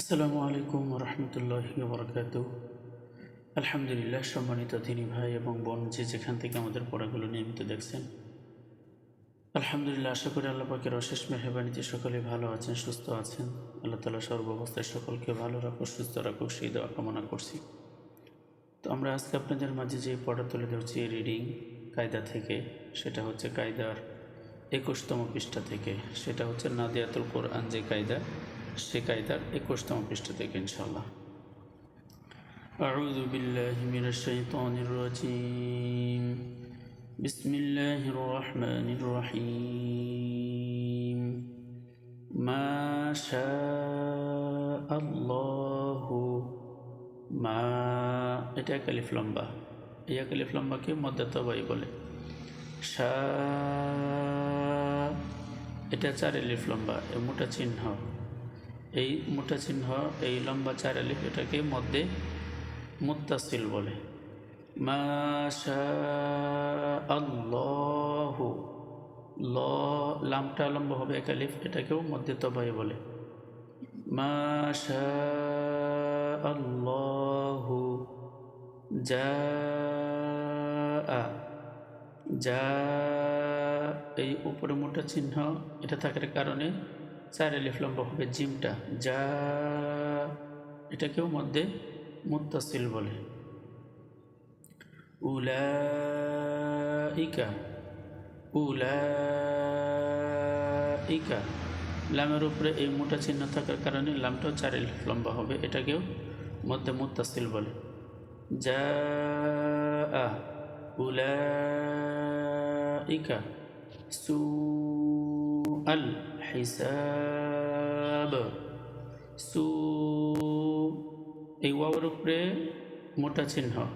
আসসালামু আলাইকুম রহমতুল্লাহ বরকাত আলহামদুলিল্লাহ, সম্মানিত দিনী ভাই এবং বোন যে যেখান থেকে আমাদের পড়াগুলো নিয়মিত দেখছেন, আলহামদুলিল্লাহ আশা করি আল্লাহ পাকের অশেষ মেহরবানিতে সকলে ভালো আছেন, সুস্থ আছেন। আল্লাহ তালা সর্বাবস্থায় সকলকে ভালো রাখুক, সুস্থ রাখুক, সেই দেওয়া কামনা করছি। তো আমরা আজকে আপনাদের মাঝে যে পড়া তুলে ধরছি রিডিং কায়দা থেকে, সেটা হচ্ছে কায়দার একুশতম পৃষ্ঠা থেকে, সেটা হচ্ছে নাদিয়াতুল কোরআন যে কায়দা সে কায়দার একুশতম পৃষ্ঠা থেকে ইনশাল্লাহ أعوذ بالله من الشيطان الرجيم بسم الله الرحمن الرحيم ما شاء الله মা এটা এক আলিফ লম্বা এই এক আলিফ লম্বাকে মধ্যে তবাই বলে সা এটা চার আলিফ লম্বা এ মোটা চিহ্ন এই মোটা চিহ্ন, এই লম্বা চার আলিফ এটাকে মধ্যে মুত্তাসিল বলে। মাশা ল, লামটা লম্বা হবে এক আলিফ, এটাকেও মধ্যে তবাই বলে। আল্লাহ, যা যা, এই উপরে মোটা চিহ্ন, এটা থাকার কারণে চার আলিফ লম্বা হবে জিমটা। যা এটাকেও মধ্যে মুত্তাসিল বলে। উলাইকা উলাইকা। লামের উপরে এই মোটা চিহ্ন থাকার কারণে লামটাও চার আলিফ লম্বা হবে, এটাকেও মধ্যে মুত্তাসিল বলে। যা উলাইকা। সু আল হিসাব। সু, এই ওয়াওয়ার উপরে মোটা চিহ্ন।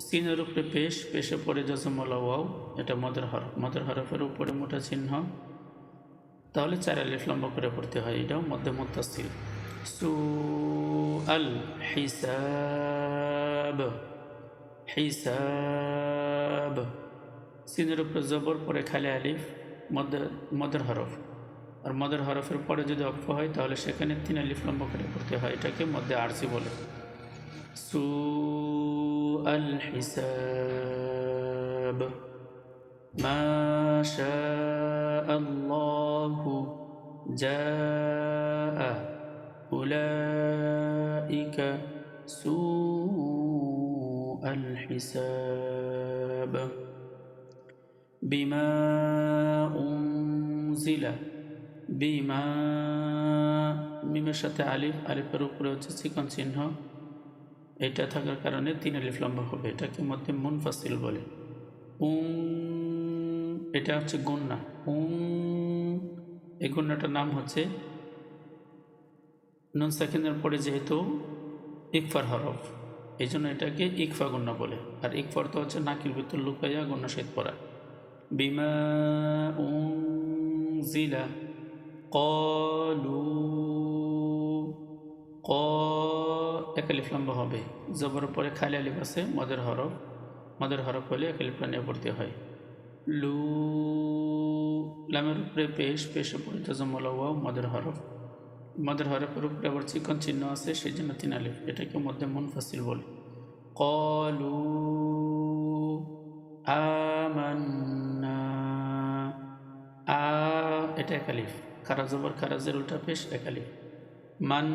সিনের উপরে পেশ পেশে পড়ে জজমলা ওয়াও, এটা মদের হরফ মদের হরফের উপরে মোটা চিহ্ন। তাহলে চার আলিফ লম্বা করে পড়তে হয়, এটাও মধ্যে মুত্তাসিল সু, আল হিসাব হিসাব। সিনের উপরে জবর পরে খালি আলিফ, মদের মদের হরফ। আর মদের হরফের পরে যদি অক্ষ হয় তাহলে সেখানে তিন আলিফ লম্বা করে পড়তে হয় এটাকে মধ্যে আরসি বলে সু আল হিসাব ما شاء الله جاء أولئك سوء الحساب بما أنزل বিমা মিমের সাথে আলিফ, আলিফের উপরে হচ্ছে চিকন চিহ্ন। এটা থাকার কারণে তিন আলিফ লম্বা হবে। এটাকে মধ্যে মুনফাসিল বলে। উম, এটা হচ্ছে গুন্না। উম, এই গুন্নাটার নাম হচ্ছে নুন সাকিনের পরে যেহেতু ইকফার হরফ এই জন্য এটাকে ইকফা গুন্না বলে। আর ইকফার তো হচ্ছে নাকির ভিতর লুকাইয়া গুন্না শেদ পড়া। বিমা, উম, জিলা। কলু ক এক আলিফ লম্বা হবে। জবর পরে খালি আলিফ আছে, মদের হরফ। মদের হরফ হলে এক আলিফ নিয়ে পড়তে হয়। লু লামের উপরে পেশ পেশ পরে জমলাও মদের হরফ। মদের হরফের উপরে আবার চিকন চিহ্ন আছে সেই জন্য তিন আলিফ। এটাকে মধ্যে মন মুনফাসিল বলে। কলু আ, এটা এক আলিফ। খারা জবর খারাজের উল্টা পেশ একালি মান,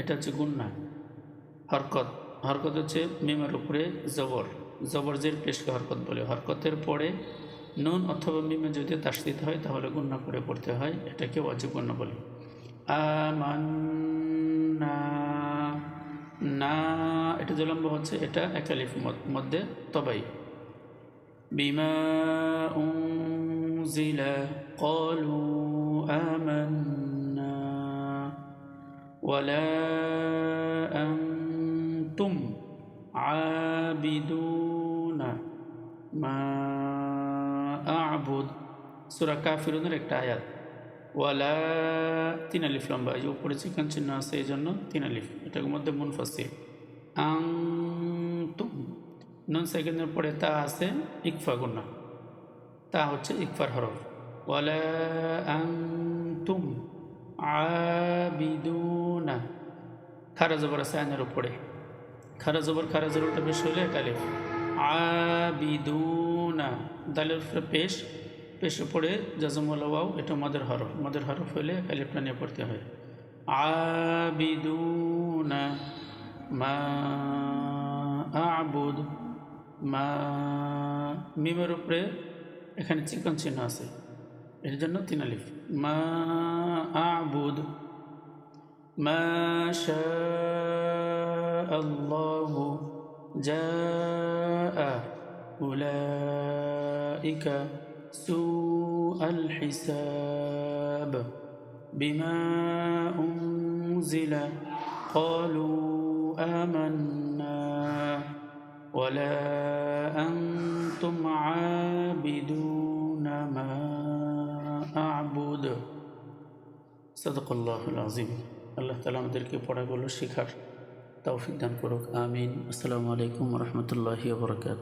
এটা হচ্ছে গুন্না হরকত হরকত হচ্ছে মিমের উপরে জবর। জবর জের পেশকে হরকত বলে। হরকতের পরে নুন অথবা মিমে যদি তাসদিত হয়, তাহলে গুন্না করে পড়তে হয়, এটাকে অজীব গুন্না বলে। আমান না, এটা জলম্ব হচ্ছে, এটা একালিফ মধ্যে তবাই। বিমা أنزل قالوا آمنا ولا أنتم عابدون ما أعبد সুরা কাফিরুনের একটা আয়াত ওয়ালা তিন আলিফ লম্বা এই উপরে চিকন চিহ্ন আছে এই জন্য তিন আলিফ এটার মধ্যে মুনফাসিল আং তুম নন সেকেন্ডের পরে তা আছে ইকফা গুন্না তা হচ্ছে ইকফার হরফ। ওয়ালা আনতুম আবিদুনা। খারা জবর আছে আইনের উপরে। খারা জবর খারা জবর উল্টা পেশ হইলে এটা আলিফ আবিদুনা। দালের উপরে পেশ। পেশের পরে জাজমুল ওয়াও, এটা মদের হরফ। মদের হরফ হইলে আলিফটা নিয়ে পড়তে হয়। আবিদুনা মা আবুদ। মা মিমের উপরে এখানে চিকন চিহ্ন আছে এর জন্য তিন আলিফ মা আবুদ ما شاء الله جاء أولئك سوء الحساب بما أنزل قالوا آمنا ولا أنتم عابدون ما أعبد সদকুল্লাহুল আজিম আল্লাহ তালা আমাদেরকে পড়াগুলো শেখার তৌফিক দান করুক আমিন আসসালামু আলাইকুম রহমতুল্লাহি বরকাত